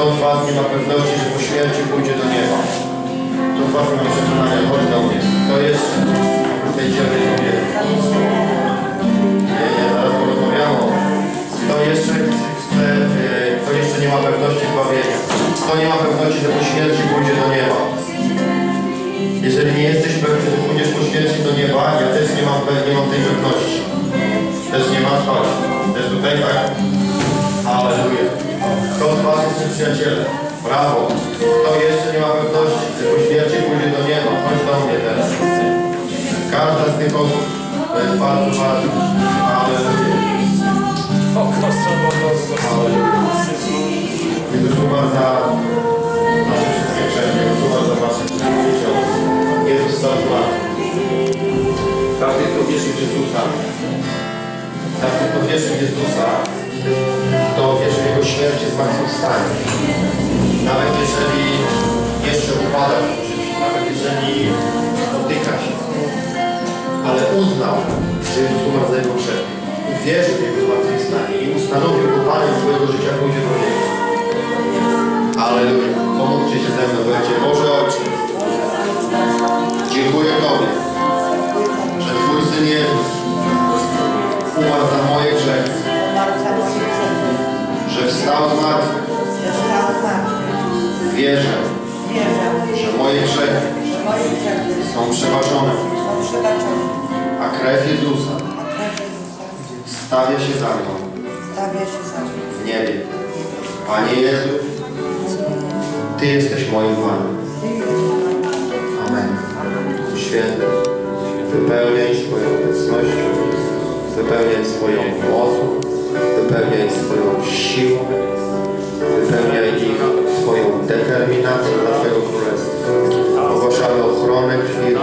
Kto z Was nie ma pewności, że po śmierci pójdzie do nieba? Kto z Was nie ma przekonania? Chodź do mnie. Kto jeszcze? Tej dzielnej kobiety. Nie, nie, zaraz porozmawiamy. Kto jeszcze chce, e, kto jeszcze nie ma pewności zbawienia? Kto nie ma pewności, że po śmierci pójdzie do nieba? Jeżeli nie jesteś pewny, że pójdziesz po śmierci do nieba, ja też nie mam, nie mam tej pewności. Kto z Was jest tym przyjacielem? Brawo. Kto jeszcze nie ma pewności, że po śmierci pójdzie do nieba? Chodź do mnie teraz. Każda z tych osób to jest bardzo ważne. Halleluja. O, sobotę Halleluja. Jezus umarł za nasze wszystkie grzechy. Jezus umarł za wasze grzechy. Jezus stał z. Każdy, kto wierzy w Jezusa, każdy, kto wierzy w Jezusa, zmartwychwstanie. Nawet jeżeli jeszcze upada nawet jeżeli spotyka się, ale uznał, że Jezus umarł za Jego grzechy, uwierzył w Jego zmartwychwstanie i ustanowił Go Panem swojego życia, pójdzie do niego. Aleluja. Pomóżcie się ze mną, będzie Boże Ojcze. Dziękuję Tobie, że Twój Syn Jezus umarł za moje grzechy. Że wstał z martwych. Wierzę, Wierzę, że moje grzechy że moje grzechy są przebaczone, są przebaczone. a krew Jezusa A krew Jezusa stawia się za mną stawia się za mnie. w niebie. Panie Jezu, Ty jesteś moim Panem. Amen. Święty, wypełniaj swoją obecnością, wypełniaj swoją mocą, wypełniaj swoją siłą, wypełniaj ich swoją determinacją dla Twojego Królestwa. Ogłaszamy ochronę krwi.